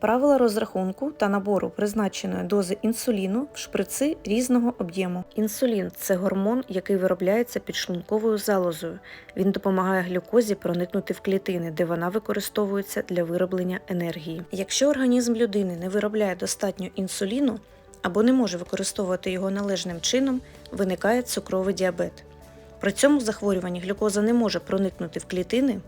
Правила розрахунку та набору призначеної дози інсуліну в шприци різного об'єму. Інсулін це гормон, який виробляється підшлунковою залозою. Він допомагає глюкозі проникнути в клітини, де вона використовується для вироблення енергії. Якщо організм людини не виробляє достатньо інсуліну або не може використовувати його належним чином, виникає цукровий діабет. При цьому захворюванні глюкоза не може проникнути в клітини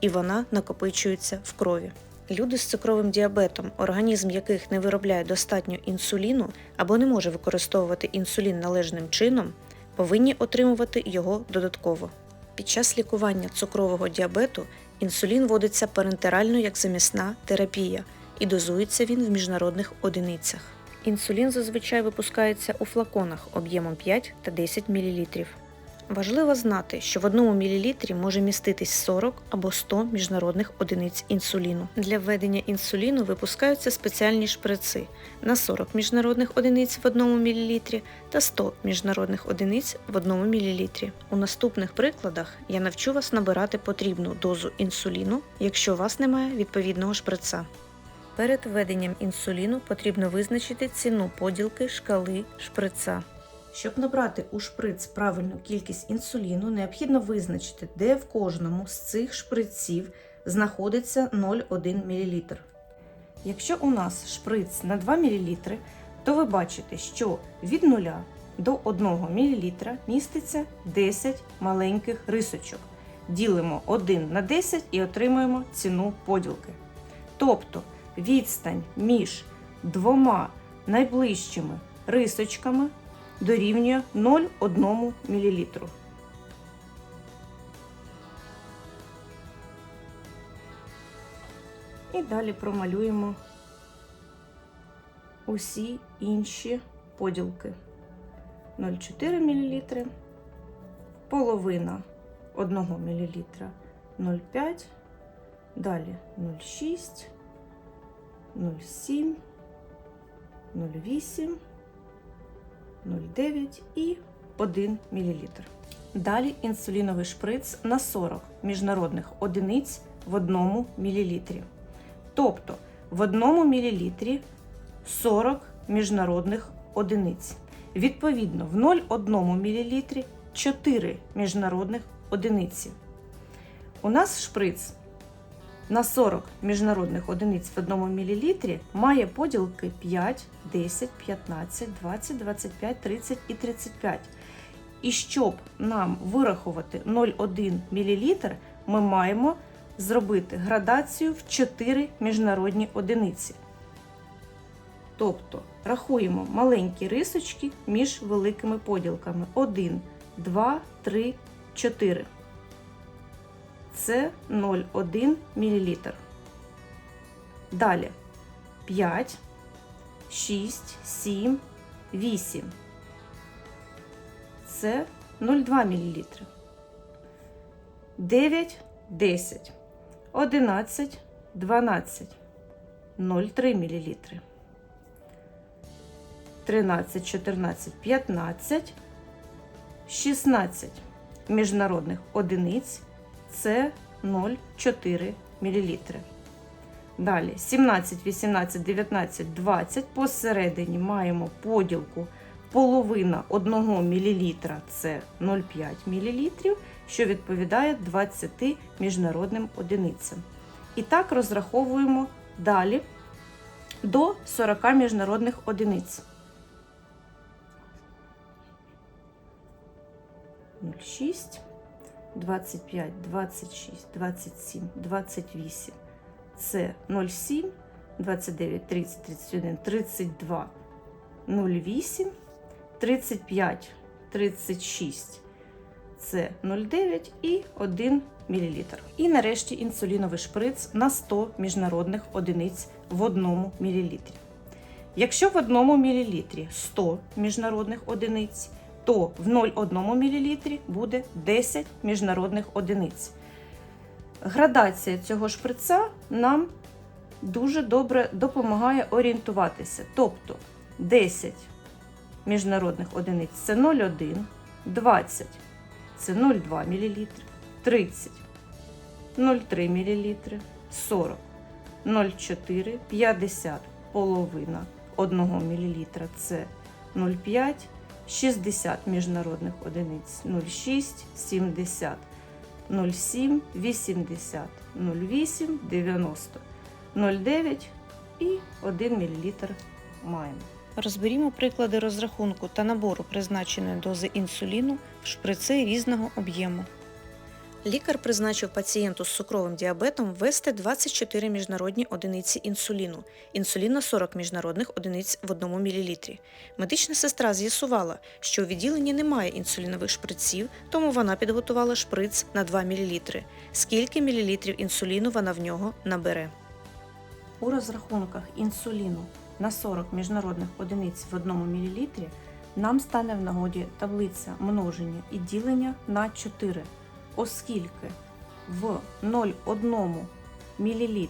і вона накопичується в крові. Люди з цукровим діабетом, організм яких не виробляє достатньо інсуліну або не може використовувати інсулін належним чином, повинні отримувати його додатково. Під час лікування цукрового діабету інсулін вводиться парентерально як замісна терапія і дозується він в міжнародних одиницях. Інсулін зазвичай випускається у флаконах об'ємом 5 та 10 мл. Важливо знати, що в одному мілілітрі може міститись 40 або 100 міжнародних одиниць інсуліну. Для введення інсуліну випускаються спеціальні шприци на 40 міжнародних одиниць в одному мілілітрі та 100 міжнародних одиниць в одному мілілітрі. У наступних прикладах я навчу вас набирати потрібну дозу інсуліну, якщо у вас немає відповідного шприца. Перед введенням інсуліну потрібно визначити ціну поділки шкали шприца. Щоб набрати у шприц правильну кількість інсуліну, необхідно визначити, де в кожному з цих шприців знаходиться 0,1 мл. Якщо у нас шприц на 2 мл, то ви бачите, що від 0 до 1 мл міститься 10 маленьких рисочок. Ділимо 1 на 10 і отримуємо ціну поділки. Тобто відстань між двома найближчими рисочками дорівнює 0,1 мл. І далі промалюємо усі інші поділки. 0,4 мл, половина 1 мл 0,5, далі 0,6, 0,7, 0,8, 0,9 і 1 мл. Далі інсуліновий шприц на 40 міжнародних одиниць в 1 мл. Тобто в 1 мл 40 міжнародних одиниць. Відповідно, в 0,1 мл 4 міжнародних одиниці. У нас шприц на 40 міжнародних одиниць в 1 мл має поділки 5, 10, 15, 20, 25, 30 і 35. І щоб нам вирахувати 0,1 мл, ми маємо зробити градацію в 4 міжнародні одиниці. Тобто рахуємо маленькі рисочки між великими поділками. 1, 2, 3, 4 це 0,1 мл. Далі 5, 6, 7, 8. Це 0,2 мл. 9, 10, 11, 12, 0,3 мл. 13, 14, 15, 16 міжнародних одиниць це 0,4 мл. Далі 17, 18, 19, 20. Посередині маємо поділку половина 1 мл це 0,5 мл, що відповідає 20 міжнародним одиницям. І так розраховуємо далі до 40 міжнародних одиниць. 0,6 25, 26, 27, 28. Це 07, 29, 30, 31, 32, 08, 35, 36. Це 0,9 і 1 мл. І нарешті інсуліновий шприц на 100 міжнародних одиниць в 1 мл. Якщо в 1 мл 100 міжнародних одиниць, то в 0,1 мл буде 10 міжнародних одиниць. Градація цього шприца нам дуже добре допомагає орієнтуватися. Тобто 10 міжнародних одиниць це 0,1, 20 це 0,2 мл, 30 0,3 мл, 40 0,4, 50 половина 1 мл це 0,5, 60 міжнародних одиниць 0,6, 70 0,7, 80 0,8, 90 0,9 і 1 мл маємо. Розберімо приклади розрахунку та набору призначеної дози інсуліну в шприци різного об'єму. Лікар призначив пацієнту з цукровим діабетом ввести 24 міжнародні одиниці інсуліну, інсулін на 40 міжнародних одиниць в 1 мл. Медична сестра з'ясувала, що у відділенні немає інсулінових шприців, тому вона підготувала шприц на 2 мл. Скільки мілілітрів інсуліну вона в нього набере? У розрахунках інсуліну на 40 міжнародних одиниць в 1 мл нам стане в нагоді таблиця множення і ділення на 4 оскільки в 0,1 мл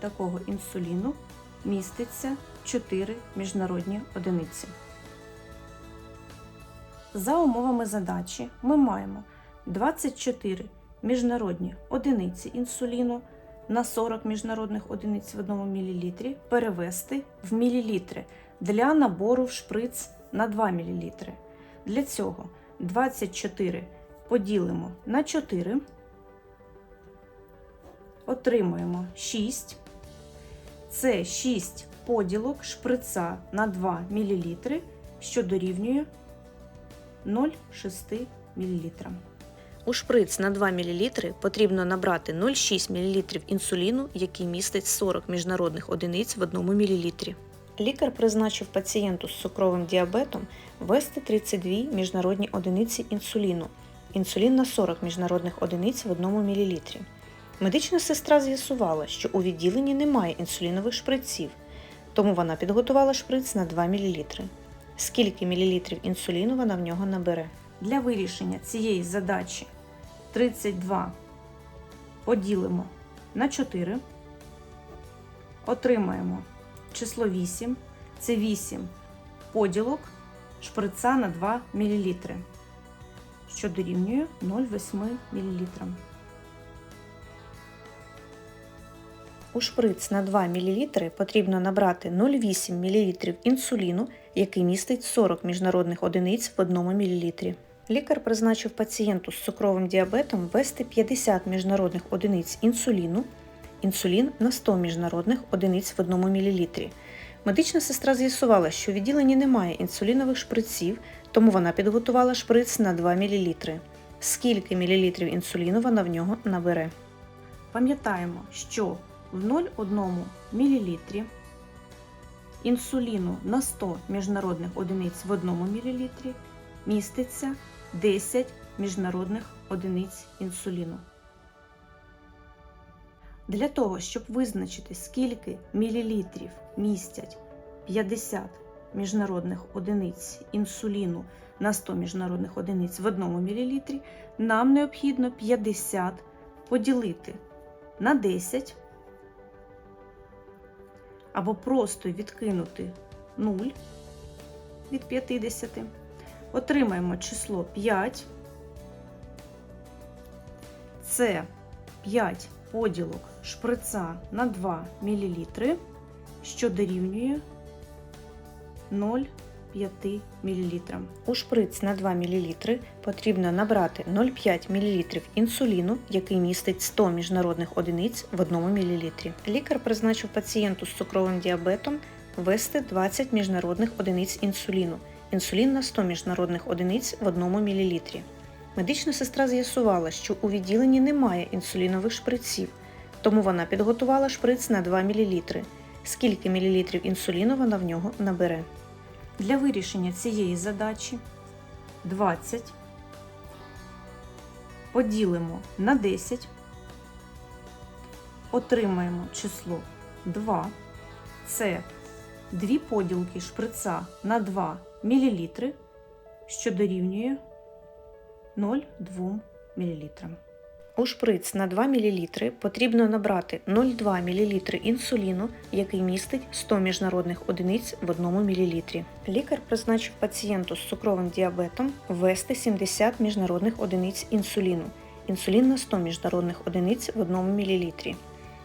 такого інсуліну міститься 4 міжнародні одиниці. За умовами задачі ми маємо 24 міжнародні одиниці інсуліну на 40 міжнародних одиниць в 1 мл перевести в мілілітри для набору в шприц на 2 мл. Для цього 24 поділимо на 4, отримуємо 6. Це 6 поділок шприца на 2 мл, що дорівнює 0,6 мл. У шприц на 2 мл потрібно набрати 0,6 мл інсуліну, який містить 40 міжнародних одиниць в 1 мл. Лікар призначив пацієнту з цукровим діабетом ввести 32 міжнародні одиниці інсуліну, інсулін на 40 міжнародних одиниць в 1 мл. Медична сестра з'ясувала, що у відділенні немає інсулінових шприців, тому вона підготувала шприц на 2 мл. Скільки мілілітрів інсуліну вона в нього набере? Для вирішення цієї задачі 32 поділимо на 4, отримаємо число 8, це 8 поділок шприца на 2 мл що дорівнює 0,8 мл. У шприц на 2 мл потрібно набрати 0,8 мл інсуліну, який містить 40 міжнародних одиниць в 1 мл. Лікар призначив пацієнту з цукровим діабетом ввести 50 міжнародних одиниць інсуліну, інсулін на 100 міжнародних одиниць в 1 мл. Медична сестра з'ясувала, що у відділенні немає інсулінових шприців, тому вона підготувала шприц на 2 мл. Скільки мілілітрів інсуліну вона в нього набере? Пам'ятаємо, що в 0,1 мл інсуліну на 100 міжнародних одиниць в 1 мл міститься 10 міжнародних одиниць інсуліну. Для того, щоб визначити, скільки мілілітрів містять 50 міжнародних одиниць інсуліну на 100 міжнародних одиниць в 1 мл, нам необхідно 50 поділити на 10 або просто відкинути 0 від 50. Отримаємо число 5. Це 5 поділок шприца на 2 мл, що дорівнює 0,5 мл. У шприц на 2 мл потрібно набрати 0,5 мл інсуліну, який містить 100 міжнародних одиниць в 1 мл. Лікар призначив пацієнту з цукровим діабетом ввести 20 міжнародних одиниць інсуліну, інсулін на 100 міжнародних одиниць в 1 мл. Медична сестра з'ясувала, що у відділенні немає інсулінових шприців, тому вона підготувала шприц на 2 мл. Скільки мілілітрів інсуліну вона в нього набере? Для вирішення цієї задачі 20 поділимо на 10, отримаємо число 2. Це 2 поділки шприца на 2 мл, що дорівнює 0,2 мл. У шприц на 2 мл потрібно набрати 0,2 мл інсуліну, який містить 100 міжнародних одиниць в 1 мл. Лікар призначив пацієнту з цукровим діабетом ввести 70 міжнародних одиниць інсуліну, інсулін на 100 міжнародних одиниць в 1 мл.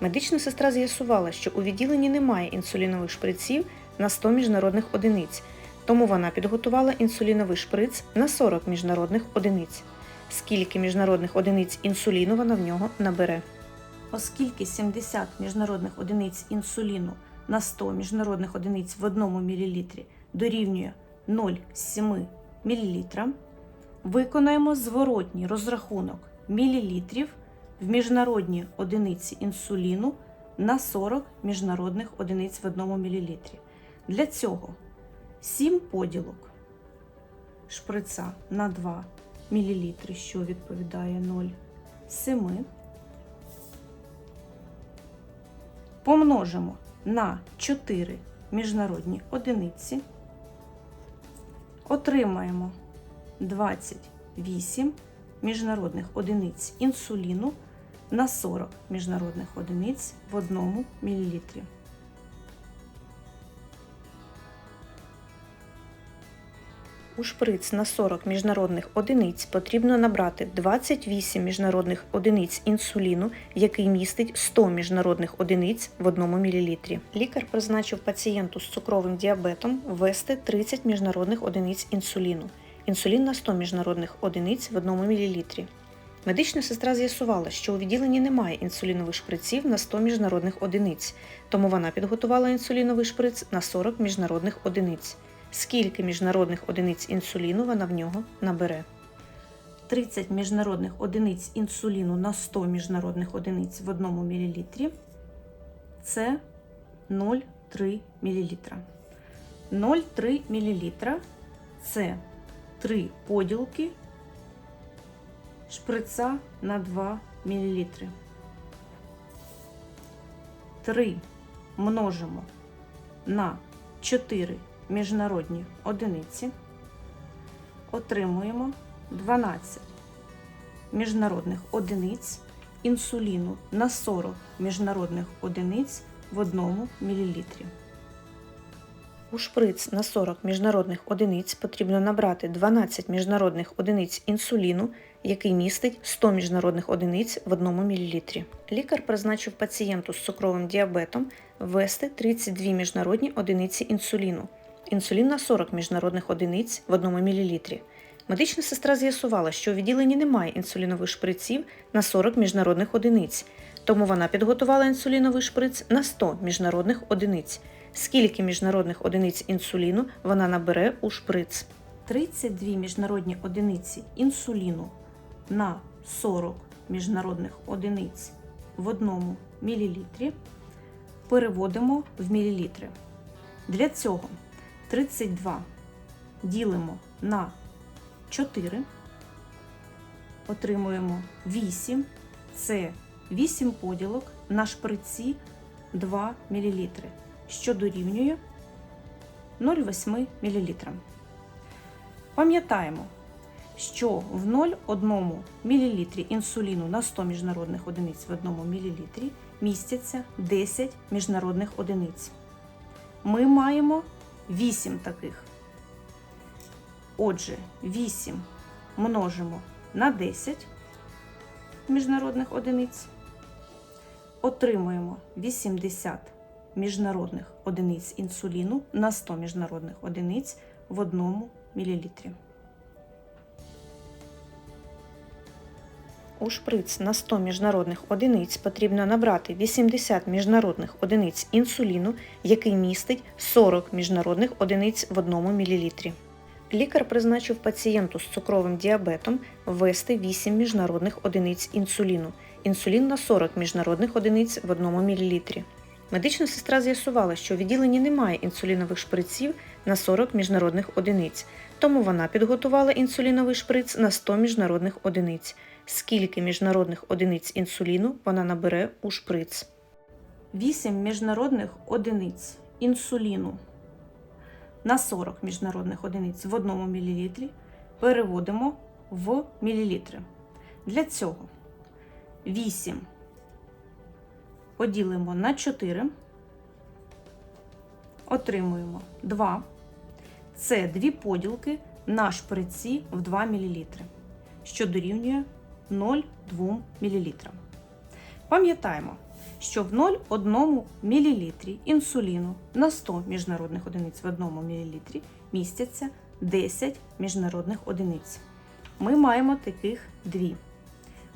Медична сестра з'ясувала, що у відділенні немає інсулінових шприців на 100 міжнародних одиниць, тому вона підготувала інсуліновий шприц на 40 міжнародних одиниць. Скільки міжнародних одиниць інсуліну вона в нього набере? Оскільки 70 міжнародних одиниць інсуліну на 100 міжнародних одиниць в 1 мл дорівнює 0,7 мл, виконаємо зворотній розрахунок мілілітрів в міжнародні одиниці інсуліну на 40 міжнародних одиниць в 1 мл. Для цього 7 поділок шприца на 2 мл, що відповідає 0,7, помножимо на 4 міжнародні одиниці, отримаємо 28 міжнародних одиниць інсуліну на 40 міжнародних одиниць в 1 мл. У шприц на 40 міжнародних одиниць потрібно набрати 28 міжнародних одиниць інсуліну, який містить 100 міжнародних одиниць в 1 мл. Лікар призначив пацієнту з цукровим діабетом ввести 30 міжнародних одиниць інсуліну. Інсулін на 100 міжнародних одиниць в 1 мл. Медична сестра з'ясувала, що у відділенні немає інсулінових шприців на 100 міжнародних одиниць, тому вона підготувала інсуліновий шприц на 40 міжнародних одиниць. Скільки міжнародних одиниць інсуліну вона в нього набере? 30 міжнародних одиниць інсуліну на 100 міжнародних одиниць в 1 мл це 0,3 мл. 0,3 мл це 3 поділки шприца на 2 мл. 3 множимо на 4 міжнародні одиниці, отримуємо 12 міжнародних одиниць інсуліну на 40 міжнародних одиниць в 1 мл. У шприц на 40 міжнародних одиниць потрібно набрати 12 міжнародних одиниць інсуліну, який містить 100 міжнародних одиниць в 1 мл. Лікар призначив пацієнту з цукровим діабетом ввести 32 міжнародні одиниці інсуліну. Інсулін на 40 міжнародних одиниць в 1 мл. Медична сестра з'ясувала, що у відділенні немає інсулінових шприців на 40 міжнародних одиниць, тому вона підготувала інсуліновий шприц на 100 міжнародних одиниць. Скільки міжнародних одиниць інсуліну вона набере у шприц? 32 міжнародні одиниці інсуліну на 40 міжнародних одиниць в 1 мл переводимо в мілілітри. Для цього 32 ділимо на 4, отримуємо 8, це 8 поділок на шприці 2 мл, що дорівнює 0,8 мл. Пам'ятаємо, що в 0,1 мл інсуліну на 100 міжнародних одиниць в 1 мл містяться 10 міжнародних одиниць. Ми маємо 8 таких. Отже, 8 множимо на 10 міжнародних одиниць, отримуємо 80 міжнародних одиниць інсуліну на 100 міжнародних одиниць в 1 мл. У шприц на 100 міжнародних одиниць потрібно набрати 80 міжнародних одиниць інсуліну, який містить 40 міжнародних одиниць в 1 мл. Лікар призначив пацієнту з цукровим діабетом ввести 8 міжнародних одиниць інсуліну. Інсулін на 40 міжнародних одиниць в 1 мл. Медична сестра з'ясувала, що у відділенні немає інсулінових шприців на 40 міжнародних одиниць, тому вона підготувала інсуліновий шприц на 100 міжнародних одиниць. Скільки міжнародних одиниць інсуліну вона набере у шприц? 8 міжнародних одиниць інсуліну на 40 міжнародних одиниць в 1 мл переводимо в мілілітри. Для цього 8 поділимо на 4, отримуємо 2. Це дві поділки на шприці в 2 мл, що дорівнює 0,2 мл. Пам'ятаємо, що в 0,1 мл інсуліну на 100 міжнародних одиниць в 1 мл містяться 10 міжнародних одиниць. Ми маємо таких дві.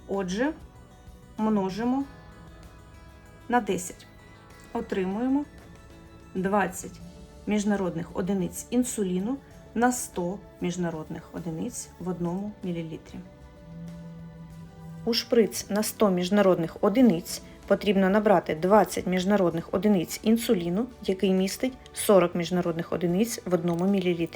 Отже, множимо на 10. Отримуємо 20 міжнародних одиниць інсуліну на 100 міжнародних одиниць в 1 мл. У шприц на 100 міжнародних одиниць потрібно набрати 20 міжнародних одиниць інсуліну, який містить 40 міжнародних одиниць в 1 мл.